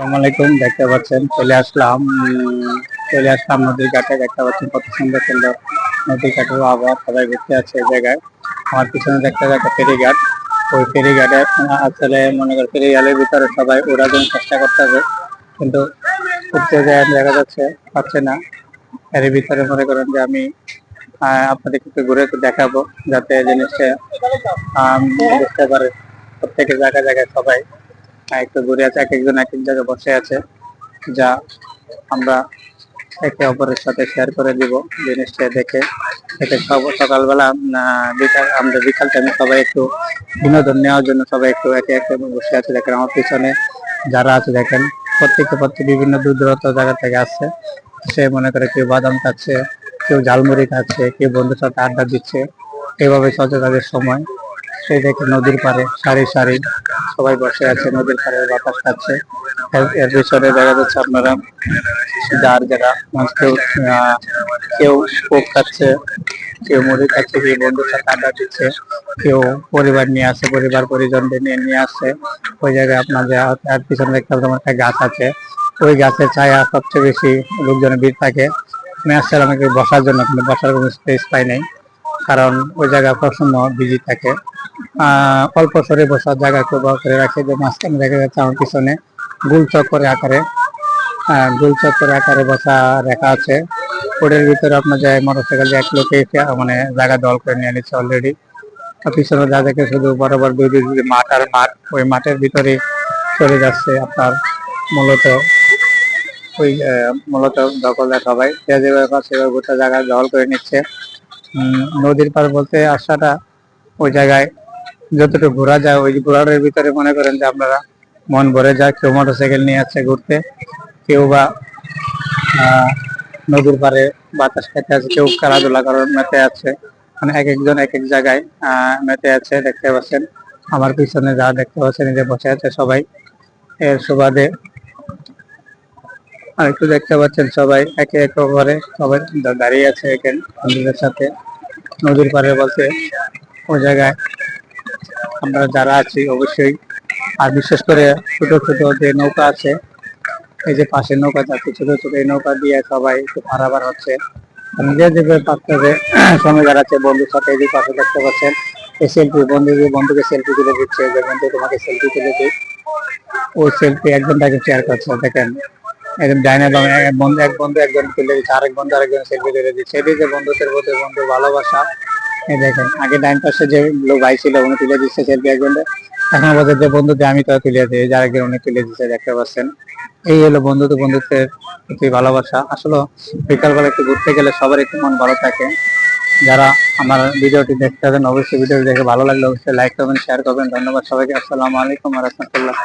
আসসালামু আলাইকুম, দেখতে পাচ্ছেন, চলে আসলাম চলে আসলাম নদীর ঘাটে, দেখতে পাচ্ছেন কত সুন্দর সুন্দর নদীর ঘাটের আবহাওয়া, সবাই ঘুরতে আছে এই জায়গায়। আমার পিছনে দেখতে পাচ্ছি একটা ফেরি ঘাট ওই ফেরি ঘাটে আসলে মনে করি ফেরি ঘাটের ভিতরে সবাই ওড়ার জন্য চেষ্টা করতে হবে কিন্তু উঠতে যায় দেখা যাচ্ছে, পাচ্ছে না। এর ভিতরে মনে করেন যে আমি আপনাদেরকে একটু ঘুরে দেখাবো, যাতে জিনিসটা বুঝতে পারে প্রত্যেকের জায়গায় জায়গায় সবাই একটু ঘুরে আছে, এক একজন এক এক জায়গায় বসে আছে, যা আমরা একে অপরের সাথে শেয়ার করে দিব। জিনিসটা দেখে দেখে সব সকালবেলা বিকাল, আমরা বিকাল টাইমে সবাই একটু বিনোদন নেওয়ার জন্য সবাই একটু একে একে বসে আছে। দেখেন আমার পিছনে যারা আছে, দেখেন প্রত্যেকে প্রত্যেক বিভিন্ন দূর দূরত্ব জায়গা থেকে আসছে। সে মনে করে কেউ বাদাম খাচ্ছে, কেউ ঝালমুড়ি খাচ্ছে, কেউ বন্ধুর সাথে আড্ডা দিচ্ছে। এভাবে চলছে তাদের সময়। সেই দেখে নদীর পাড়ে, সারি সারি সবাই বসে আছে, নদীর পাড়ে বাতাস খাচ্ছে। এর- এর পিছনে দেখা যাচ্ছে আপনারা যার যারা মানুষ কেউ কেউ কোক খাচ্ছে, কেউ মুড়ি খাচ্ছে, কেউ বন্ধুর সাথে আড্ডা দিচ্ছে, কেউ পরিবার নিয়ে আসছে পরিবার পরিজনদের নিয়ে নিয়ে আসছে ওই জায়গায় আপনার যে তার পিছনে দেখতে পাবেন একটা গাছ আছে। ওই গাছের ছায়া সবচেয়ে বেশি লোকজনের ভিড় থাকে। আমি আসছিলাম বসার জন্য, কিন্তু বসার কোনো স্পেস পাই নাই। কারণ ওই জায়গা সবসময় বিজি থাকে। অল্প সরে বসার জায়গা একটু করে রাখে, যে মাঝখানে দেখা যাচ্ছে আমার পিছনে গোল চক্করে আকারে গোল চক্করে আকারে বসা রেখা আছে। ওটার ভিতরে আপনার যে মোটরসাইকেল এক লোকে মানে জায়গা দল করে নিয়ে নিচ্ছে অলরেডি পিছনে যা দেখে শুধু বরাবর দুই দুই মাঠ আর মাঠ, ওই মাঠের ভিতরে চলে যাচ্ছে আপনার মূলত। ওই মূলত দখলদার সবাই। যে যেভাবে সেভাবে গোটা জায়গা দখল করে নিচ্ছে। নদীর পার বলতে আসাটা ওই জায়গায় যতটুকু ঘোরা যায়, ওই ঘোরার ভিতরে মনে করেন যে আপনারা মন ভরে যায়, কেউ মোটরসাইকেল নিয়ে যাচ্ছে ঘুরতে, কেউ বা নদীর পাড়ে বাতাস খেতে আছে কেউ খেলাধুলা করার মেতে আছে মানে এক একজন এক এক জায়গায় মেতে আছে দেখতে পাচ্ছেন। আমার পিছনে যা দেখতে পাচ্ছেন যে বসে আছে সবাই। এর সুবাদে আর একটু দেখতে পাচ্ছেন সবাই, একে একে করে সবাই দাঁড়িয়ে আছে এখানে বন্ধুদের সাথে। নদীর পাড়ে বলতে ওই জায়গায় আমরা যারা আছি অবশ্যই। আর বিশেষ করে ছোট ছোট যে নৌকা আছে, এই যে পাশে নৌকা যাচ্ছে, ছোট ছোট এই নৌকা দিয়ে সবাই একটু পারাবার হচ্ছে। যে যেভাবে পাচ্ছে যে সময় দাঁড়াচ্ছে বন্ধুর সাথে, এই যে পাশে দেখতে পাচ্ছেন, এই সেলফি বন্ধু বন্ধুকে সেলফি তুলে দিচ্ছে, যে বন্ধু তোমাকে সেলফি তুলে দিই ওই সেলফি একজন তাকে শেয়ার করছে, দেখেন। একদম ডাইনে বামে বন্ধু, এক বন্ধু, একজন তুলে দিচ্ছে, আরেক বন্ধু আরেকজন সেলফি তুলে দিচ্ছে। এটি যে বন্ধুত্বের প্রতি বন্ধু ভালোবাসা, এই দেখেন, আগে ডাইন পাশে যে লোক ভাই ছিল, উনি তুলে দিচ্ছে সেলফি একজন এখন বলছে যে বন্ধুতে আমি তো তুলে দিই যে আরেকজন উনি তুলে দিচ্ছে, দেখতে পাচ্ছেন? এই হলো বন্ধুত্ব, বন্ধুত্বের প্রতি ভালোবাসা। আসলে বিকালবেলা একটু ঘুরতে গেলে সবার একটু মন ভালো থাকে। যারা আমার ভিডিওটি দেখতে হবে অবশ্যই ভিডিওটি দেখে ভালো লাগলে অবশ্যই লাইক করবেন শেয়ার করবেন। ধন্যবাদ সবাইকে। আসসালামু আলাইকুম রহমতুল্লাহ।